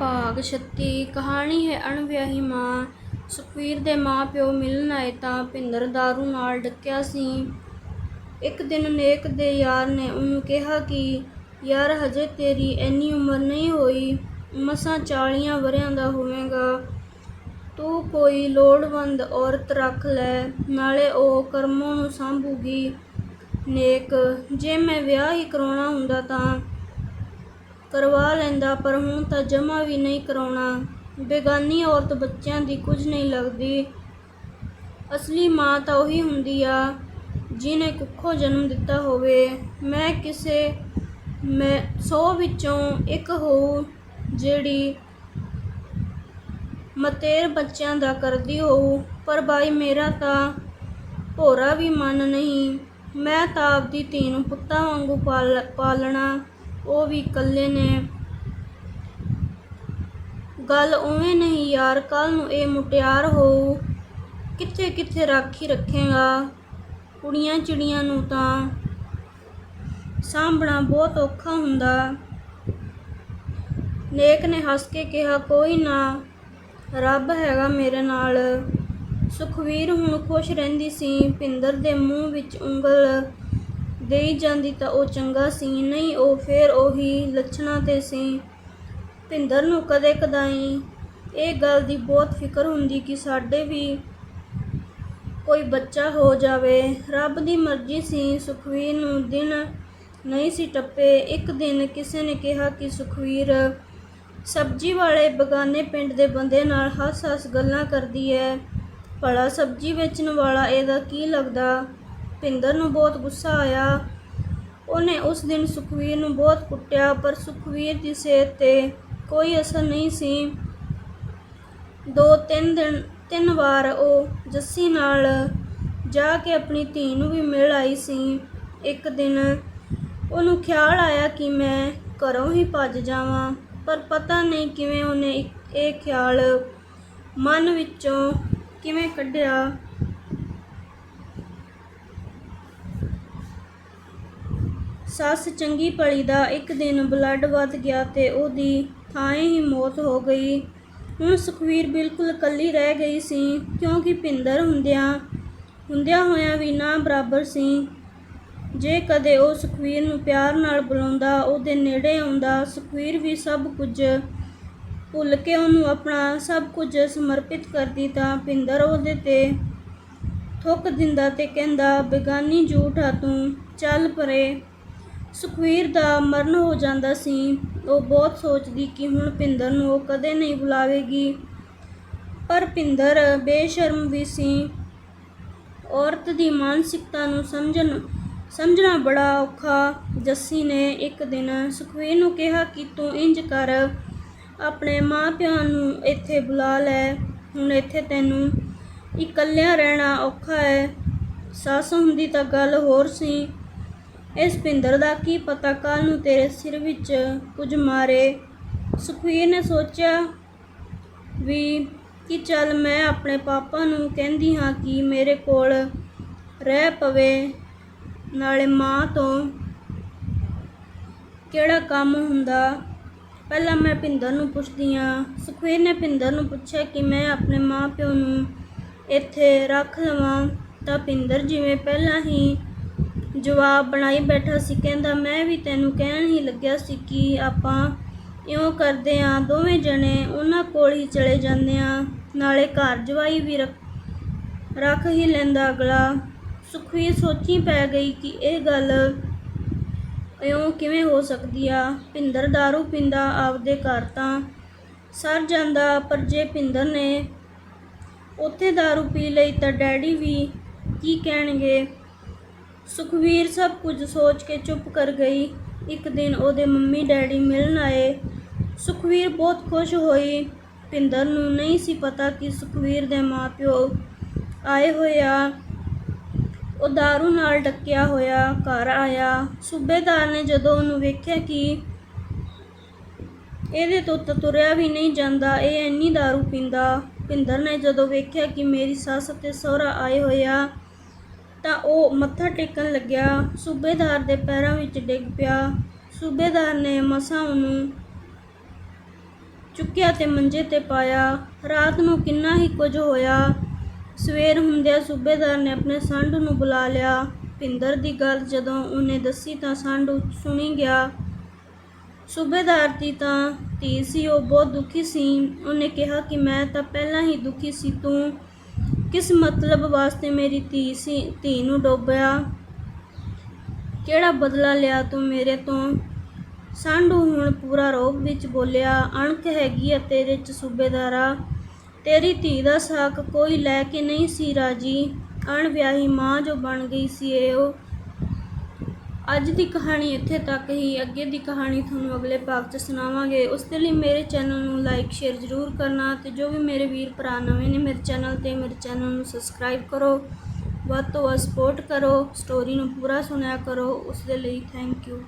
ਭਾਗ 36 ਕਹਾਣੀ ਹੈ ਅਣਵਿਆਹੀ ਮਾਂ ਸੁਖਵੀਰ ਦੇ ਮਾਂ-ਪਿਓ ਮਿਲਣ ਆਏ ਤਾਂ ਭਿੰਦਰ ਦਾਰੂ ਨਾਲ ਡੱਕਿਆ ਸੀ। ਇੱਕ ਦਿਨ ਨੇਕ ਦੇ ਯਾਰ ਨੇ ਉਹਨੂੰ ਕਿਹਾ ਕਿ ਯਾਰ ਹਜੇ ਤੇਰੀ ਐਨੀ ਉਮਰ ਨਹੀਂ ਹੋਈ, ਮਸਾਂ ਚਾਲੀਆਂ ਵਰ੍ਹਿਆਂ ਦਾ ਹੋਵੇਂਗਾ। ਤੂੰ ਕੋਈ ਲੋੜਵੰਦ ਔਰਤ ਰੱਖ ਲੈ, ਨਾਲੇ ਉਹ ਕਰਮੋਂ ਨੂੰ ਸਾਂਭੂਗੀ। ਨੇਕ ਜੇ ਮੈਂ ਵਿਆਹ ਹੀ ਕਰਾਉਣਾ ਹੁੰਦਾ ਤਾਂ ਕਰਵਾ ਲੈਂਦਾ ਪਰ ਹੁਣ ਤਾਂ ਜਮਾਂ ਵੀ ਨਹੀਂ ਕਰਾਉਣਾ। ਬੇਗਾਨੀ ਔਰਤ ਬੱਚਿਆਂ ਦੀ ਕੁਝ ਨਹੀਂ ਲੱਗਦੀ। ਅਸਲੀ ਮਾਂ ਤਾਂ ਉਹੀ ਹੁੰਦੀ ਆ, ਜਿਹਨੇ ਕੁੱਖੋਂ ਜਨਮ ਦਿੱਤਾ ਹੋਵੇ। ਮੈਂ ਕਿਸੇ ਮੈਂ ਸੌ ਵਿੱਚੋਂ ਇੱਕ ਹੋਊ ਜਿਹੜੀ ਮਤੇਰ ਬੱਚਿਆਂ ਦਾ ਕਰਦੀ ਹੋਊ, ਪਰ ਬਾਈ ਮੇਰਾ ਤਾਂ ਭੋਰਾ ਵੀ ਮਨ ਨਹੀਂ। ਮੈਂ ਤਾਂ ਆਪਦੀ ਧੀ ਨੂੰ ਪੁੱਤਾਂ ਵਾਂਗੂ ਪਾਲਣਾ, ਉਹ ਵੀ ਇਕੱਲੇ ਨੇ। ਗੱਲ ਉਵੇਂ ਨਹੀਂ ਯਾਰ ਕੱਲ੍ਹ ਨੂੰ ਇਹ ਮੁਟਿਆਰ ਹੋਊ, ਕਿੱਥੇ-ਕਿੱਥੇ ਰਾਖੀ ਰੱਖੇਗਾ ਕੁੜੀਆਂ-ਚਿੜੀਆਂ ਨੂੰ ਤਾਂ ਸਾਂਭਣਾ ਬਹੁਤ ਔਖਾ ਹੁੰਦਾ। ਨੇਕ ਨੇ ਹੱਸ ਕੇ ਕਿਹਾ, ਕੋਈ ਨਾ, ਰੱਬ ਹੈਗਾ ਮੇਰੇ ਨਾਲ। ਸੁਖਵੀਰ ਹੁਣ ਖੁਸ਼ ਰਹਿੰਦੀ ਸੀ। ਭਿੰਦਰ ਦੇ ਮੂੰਹ ਵਿੱਚ ਉਂਗਲ ਦੇਈ ਜਾਂਦੀ ਤਾਂ ਉਹ ਚੰਗਾ ਸੀ, ਨਹੀਂ ਉਹ ਫੇਰ ਉਹੀ ਲੱਛਣਾਂ 'ਤੇ ਸੀ। ਭਿੰਦਰ ਨੂੰ ਕਦੇ ਕਦਾਈ ਇਹ ਗੱਲ ਦੀ ਬਹੁਤ ਫਿਕਰ ਹੁੰਦੀ ਕਿ ਸਾਡੇ ਵੀ ਕੋਈ ਬੱਚਾ ਹੋ ਜਾਵੇ। ਰੱਬ ਦੀ ਮਰਜ਼ੀ ਸੀ, ਸੁਖਵੀਰ ਨੂੰ ਦਿਨ ਨਹੀਂ ਸੀ ਟੱਪੇ। ਇੱਕ ਦਿਨ ਕਿਸੇ ਨੇ ਕਿਹਾ ਕਿ ਸੁਖਵੀਰ ਸਬਜ਼ੀ ਵਾਲੇ ਬਗਾਨੇ ਪਿੰਡ ਦੇ ਬੰਦੇ ਨਾਲ ਹੱਸ-ਹੱਸ ਗੱਲਾਂ ਕਰਦੀ ਹੈ ਭਲਾ ਸਬਜ਼ੀ ਵੇਚਣ ਵਾਲਾ ਇਹਦਾ ਕੀ ਲੱਗਦਾ? ਭਿੰਦਰ ਨੂੰ ਬਹੁਤ ਗੁੱਸਾ ਆਇਆ। ਉਹਨੇ ਉਸ ਦਿਨ ਸੁਖਵੀਰ ਨੂੰ ਬਹੁਤ ਕੁੱਟਿਆ, ਪਰ ਸੁਖਵੀਰ ਦੀ ਸਿਹਤ 'ਤੇ ਕੋਈ ਅਸਰ ਨਹੀਂ ਸੀ। ਦੋ-ਤਿੰਨ ਦਿਨ ਤਿੰਨ ਵਾਰ ਉਹ ਜੱਸੀ ਨਾਲ ਜਾ ਕੇ ਆਪਣੀ ਧੀ ਨੂੰ ਵੀ ਮਿਲ ਆਈ ਸੀ। ਇੱਕ ਦਿਨ ਉਹਨੂੰ ਖ਼ਿਆਲ ਆਇਆ ਕਿ ਮੈਂ ਘਰੋਂ ਹੀ ਭੱਜ ਜਾਵਾਂ, ਪਰ ਪਤਾ ਨਹੀਂ ਕਿਵੇਂ ਉਹਨੇ ਇਹ ਖ਼ਿਆਲ ਮਨ ਵਿੱਚੋਂ ਕਿਵੇਂ ਕੱਢਿਆ। ਸੱਸ ਚੰਗੀ-ਭਲੀ ਦਾ ਇੱਕ ਦਿਨ ਬਲੱਡ ਵੱਧ ਗਿਆ ਤੇ ਉਹਦੀ ਥਾਂਏਂ ਹੀ ਮੌਤ ਹੋ ਗਈ। ਹੁਣ ਸੁਖਵੀਰ ਬਿਲਕੁਲ ਇਕੱਲੀ ਰਹਿ ਗਈ ਸੀ, ਕਿਉਂਕਿ ਭਿੰਦਰ ਹੁੰਦਿਆਂ ਹੁੰਦਿਆਂ ਹੋਇਆਂ ਵੀ ਨਾ ਬਰਾਬਰ ਸੀ। ਜੇ ਕਦੇ ਉਹ ਸੁਖਵੀਰ ਨੂੰ ਪਿਆਰ ਨਾਲ ਬੁਲਾਉਂਦਾ, ਉਹਦੇ ਨੇੜੇ ਆਉਂਦਾ, ਸੁਖਵੀਰ ਵੀ ਸਭ ਕੁਝ ਭੁੱਲ ਕੇ ਉਹਨੂੰ ਆਪਣਾ ਸਭ ਕੁਝ ਸਮਰਪਿਤ ਕਰਦੀ ਤਾਂ ਭਿੰਦਰ ਉਹਦੇ 'ਤੇ ਥੁੱਕ ਦਿੰਦਾ ਤੇ ਕਹਿੰਦਾ, ਬੇਗਾਨੀ ਝੂਠ ਆ ਤੂੰ, ਚੱਲ ਪਰੇ। ਸੁਖਵੀਰ ਦਾ ਮਰਨ ਹੋ ਜਾਂਦਾ ਸੀ। ਉਹ ਬਹੁਤ ਸੋਚਦੀ ਕਿ ਹੁਣ ਭਿੰਦਰ ਨੂੰ ਉਹ ਕਦੇ ਨਹੀਂ ਬੁਲਾਵੇਗੀ, ਪਰ ਭਿੰਦਰ ਬੇਸ਼ਰਮ ਵੀ ਸੀ। ਔਰਤ ਦੀ ਮਾਨਸਿਕਤਾ ਨੂੰ ਸਮਝਣ ਸਮਝਣਾ ਬੜਾ ਔਖਾ। ਜੱਸੀ ਨੇ ਇੱਕ ਦਿਨ ਸੁਖਵੀਰ ਨੂੰ ਕਿਹਾ ਕਿ ਤੂੰ ਇੰਜ ਕਰ, ਆਪਣੇ ਮਾਂ-ਪਿਉ ਨੂੰ ਇੱਥੇ ਬੁਲਾ ਲੈ, ਹੁਣ ਇੱਥੇ ਤੈਨੂੰ ਇਕੱਲਿਆਂ ਰਹਿਣਾ ਔਖਾ ਹੈ ਸੱਸ ਹੁੰਦੀ ਤਾਂ ਗੱਲ ਹੋਰ ਸੀ। ਇਸ ਪਿੰਦਰ ਦਾ ਕੀ ਪਤਾ? ਕੱਲ੍ਹ ਨੂੰ ਤੇਰੇ ਸਿਰ ਵਿੱਚ ਕੁਝ ਮਾਰੇ। ਸੁਖਵੀਰ ਨੇ ਸੋਚਿਆ ਵੀ ਕਿ ਚੱਲ ਮੈਂ ਆਪਣੇ ਪਾਪਾ ਨੂੰ ਕਹਿੰਦੀ ਹਾਂ ਕਿ ਮੇਰੇ ਕੋਲ ਰਹਿ ਪਵੇ, ਨਾਲੇ ਮਾਂ ਤੋਂ ਕਿਹੜਾ ਕੰਮ ਹੁੰਦਾ, ਪਹਿਲਾਂ ਮੈਂ ਪਿੰਦਰ ਨੂੰ ਪੁੱਛਦੀ ਹਾਂ। ਸੁਖਵੀਰ ਨੇ ਪਿੰਦਰ ਨੂੰ ਪੁੱਛਿਆ ਕਿ ਮੈਂ ਆਪਣੇ ਮਾਂ ਪਿਓ ਨੂੰ ਇੱਥੇ ਰੱਖ ਲਵਾਂ ਤਾਂ ਪਿੰਦਰ ਜਿਵੇਂ ਪਹਿਲਾਂ ਹੀ ਜਵਾਬ ਬਣਾਈ ਬੈਠਾ ਸੀ, ਕਹਿੰਦਾ, ਮੈਂ ਵੀ ਤੈਨੂੰ ਕਹਿਣ ਹੀ ਲੱਗਿਆ ਸੀ ਕਿ ਆਪਾਂ ਇਉਂ ਕਰਦੇ ਆਂ, ਦੋਵੇਂ ਜਣੇ ਉਹਨਾਂ ਕੋਲ ਹੀ ਚਲੇ ਜਾਂਦੇ ਆਂ, ਨਾਲੇ ਘਰ ਜਵਾਈ ਵੀ ਰੱਖ ਹੀ ਲੈਂਦਾ ਅਗਲਾ। ਸੁਖਵੀਰ ਸੋਚੀਂ ਪੈ ਗਈ ਕਿ ਇਹ ਗੱਲ ਇਉਂ ਕਿਵੇਂ ਹੋ ਸਕਦੀ ਆ। ਭਿੰਦਰ ਦਾਰੂ ਪੀਂਦਾ ਆਪਦੇ ਘਰ ਤਾਂ ਸਰ ਜਾਂਦਾ, ਪਰ ਜੇ ਭਿੰਦਰ ਨੇ ਉੱਥੇ ਦਾਰੂ ਪੀ ਲਈ ਤਾਂ ਡੈਡੀ ਵੀ ਕੀ ਕਹਿਣਗੇ। ਸੁਖਵੀਰ ਸਭ ਕੁਝ ਸੋਚ ਕੇ ਚੁੱਪ ਕਰ ਗਈ। ਇੱਕ ਦਿਨ ਉਹਦੇ ਮੰਮੀ-ਡੈਡੀ ਮਿਲਣ ਆਏ। ਸੁਖਵੀਰ ਬਹੁਤ ਖੁਸ਼ ਹੋਈ। ਭਿੰਦਰ ਨੂੰ ਨਹੀਂ ਸੀ ਪਤਾ ਕਿ ਸੁਖਵੀਰ ਦੇ ਮਾਂ-ਪਿਉ ਆਏ ਹੋਏ ਆ। ਉਹ ਦਾਰੂ ਨਾਲ ਡੱਕਿਆ ਹੋਇਆ ਘਰ ਆਇਆ। ਸੂਬੇਦਾਰ ਨੇ ਜਦੋਂ ਉਹਨੂੰ ਵੇਖਿਆ ਕਿ ਇਹਦੇ ਤੋਂ ਤੁਰਿਆ ਵੀ ਨਹੀਂ ਜਾਂਦਾ, ਇਹ ਇੰਨੀ ਦਾਰੂ ਪੀਂਦਾ। ਭਿੰਦਰ ਨੇ ਜਦੋਂ ਵੇਖਿਆ ਕਿ ਮੇਰੀ ਸੱਸ ਤੇ ਸਹੁਰਾ ਆਏ ਹੋਏ ਆ, ਤਾਂ ਉਹ ਮੱਥਾ ਟੇਕਣ ਲੱਗਿਆ, ਸੂਬੇਦਾਰ ਦੇ ਪੈਰਾਂ ਵਿੱਚ ਡਿੱਗ ਪਿਆ। ਸੂਬੇਦਾਰ ਨੇ ਮਸਾਂ ਉਹਨੂੰ ਚੁੱਕਿਆ ਤੇ ਮੰਜੇ ਤੇ ਪਾਇਆ। ਰਾਤ ਨੂੰ ਕਿੰਨਾ ਹੀ ਕੁਝ ਹੋਇਆ। ਸਵੇਰ ਹੁੰਦਿਆਂ ਸੂਬੇਦਾਰ ਨੇ ਆਪਣੇ ਸੰਢ ਨੂੰ ਬੁਲਾ ਲਿਆ। ਪਿੰਦਰ ਦੀ ਗੱਲ ਜਦੋਂ ਉਹਨੇ ਦੱਸੀ ਤਾਂ ਸੰਢ ਸੁਣੀ ਗਿਆ। ਸੂਬੇਦਾਰ ਦੀ ਤਾਂ ਧੀ ਸੀ ਉਹ ਬਹੁਤ ਦੁਖੀ ਸੀ। ਉਹਨੇ ਕਿਹਾ ਕਿ ਮੈਂ ਤਾਂ ਪਹਿਲਾਂ ਹੀ ਦੁਖੀ ਸੀ ਤੂੰ। ਕਿਸ ਮਤਲਬ ਵਾਸਤੇ ਮੇਰੀ ਧੀ ਸੀ, ਧੀ ਨੂੰ ਡੋਬਿਆ? ਕਿਹੜਾ ਬਦਲਾ ਲਿਆ ਤੂੰ ਮੇਰੇ ਤੋਂ? ਸਾਂਢੂ ਹੁਣ ਪੂਰਾ ਰੋਬ ਵਿੱਚ ਬੋਲਿਆ, ਅਣਖ ਹੈਗੀ ਆ ਤੇਰੇ ਚ ਸੂਬੇਦਾਰਾ। ਤੇਰੀ ਧੀ ਦਾ ਸਾਕ ਕੋਈ ਲੈ ਕੇ ਨਹੀਂ ਸੀ ਰਾਜੀ। ਅਣਵਿਆਹੀ ਮਾਂ ਜੋ ਬਣ ਗਈ ਸੀ, ਇਹ ਉਹ ਅੱਜ ਦੀ ਕਹਾਣੀ ਇੱਥੇ ਤੱਕ ਹੀ। ਅੱਗੇ ਦੀ ਕਹਾਣੀ ਤੁਹਾਨੂੰ ਅਗਲੇ ਭਾਗ 'ਚ ਸੁਣਾਵਾਂਗੇ। ਉਸ ਦੇ ਲਈ ਮੇਰੇ ਚੈਨਲ ਨੂੰ ਲਾਈਕ ਸ਼ੇਅਰ ਜ਼ਰੂਰ ਕਰਨਾ ਤੇ ਜੋ ਵੀ ਮੇਰੇ ਵੀਰ ਭਰਾ ਨਵੇਂ ਨੇ ਮੇਰੇ ਚੈਨਲ ਤੇ, ਮੇਰੇ ਚੈਨਲ ਨੂੰ ਸਬਸਕ੍ਰਾਈਬ ਕਰੋ। ਵੱਧ ਤੋਂ ਵੱਧ ਸਪੋਰਟ ਕਰੋ। ਸਟੋਰੀ ਨੂੰ ਪੂਰਾ ਸੁਣਿਆ ਕਰੋ। ਉਸ ਦੇ ਲਈ ਥੈਂਕ ਯੂ